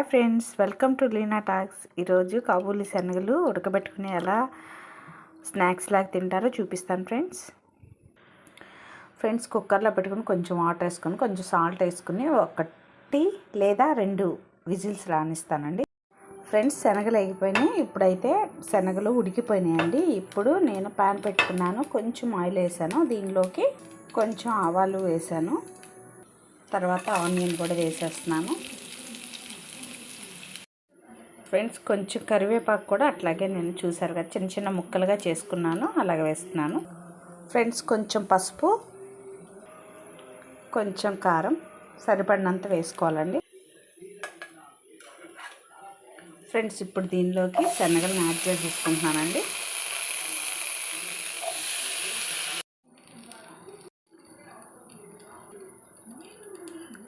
Hi friends welcome to Leena talks. ఈరోజు కాబూలి శనగలు ఉడకబెట్టుకుని ఎలా స్నాక్స్ లాగా తింటారో చూపిస్తాను ఫ్రెండ్స్. ఫ్రెండ్స్ కుక్కర్లో పెట్టుకుని కొంచెం వాటర్ వేసుకొని కొంచెం సాల్ట్ వేసుకుని ఒకటి లేదా రెండు విజిల్స్ రానిస్తానండి. ఫ్రెండ్స్ శనగలు వేగిపోయినాయి. ఇప్పుడైతే శనగలు ఉడికిపోయినాయండి. ఇప్పుడు నేను ప్యాన్ పెట్టుకున్నాను. కొంచెం ఆయిల్ వేసాను. దీనిలోకి కొంచెం ఆవాలు వేసాను. తర్వాత ఆనియన్ కూడా వేసేస్తున్నాను. ఫ్రెండ్స్ కొంచెం కరివేపాకు కూడా అట్లాగే నేను చూసారు కదా చిన్న చిన్న ముక్కలుగా చేసుకున్నాను అలాగే వేస్తున్నాను. ఫ్రెండ్స్ కొంచెం పసుపు కొంచెం కారం సరిపడినంత వేసుకోవాలండి. ఫ్రెండ్స్ ఇప్పుడు దీనిలోకి శనగలను యాడ్ చేసేసుకుంటున్నానండి.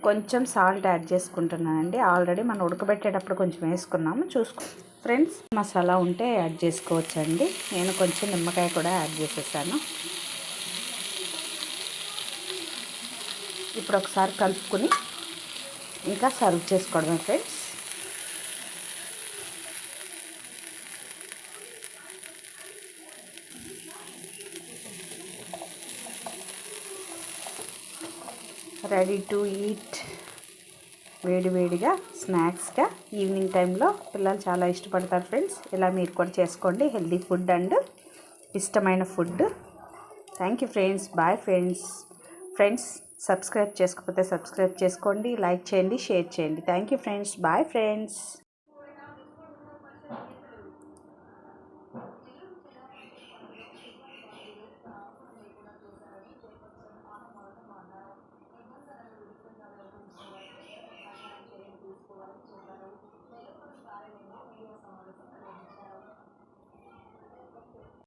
కొంచెం సాల్ట్ యాడ్ చేసుకుంటున్నానండి. ఆల్రెడీ మనం ఉడకబెట్టేటప్పుడు కొంచెం వేసుకున్నాము. చూసుకో. ఫ్రెండ్స్ మసాలా ఉంటే యాడ్ చేసుకోవచ్చండి. నేను కొంచెం నిమ్మకాయ కూడా యాడ్ చేసేసాను. ఇప్పుడు ఒకసారి కలుపుకుని ఇంకా సర్వ్ చేసుకోవడమే ఫ్రెండ్స్ రెడీ టు ఈట్. వేడి వేడిగా స్నాక్స్గా ఈవినింగ్ టైంలో పిల్లలు చాలా ఇష్టపడతారు ఫ్రెండ్స్. ఇలా మీరు కూడా చేసుకోండి. హెల్దీ ఫుడ్ అండ్ ఇష్టమైన food. Thank you friends. Bye friends. Friends subscribe చేసుకోకపోతే సబ్స్క్రైబ్ చేసుకోండి. లైక్ చేయండి షేర్ చేయండి. Thank you friends. Bye friends.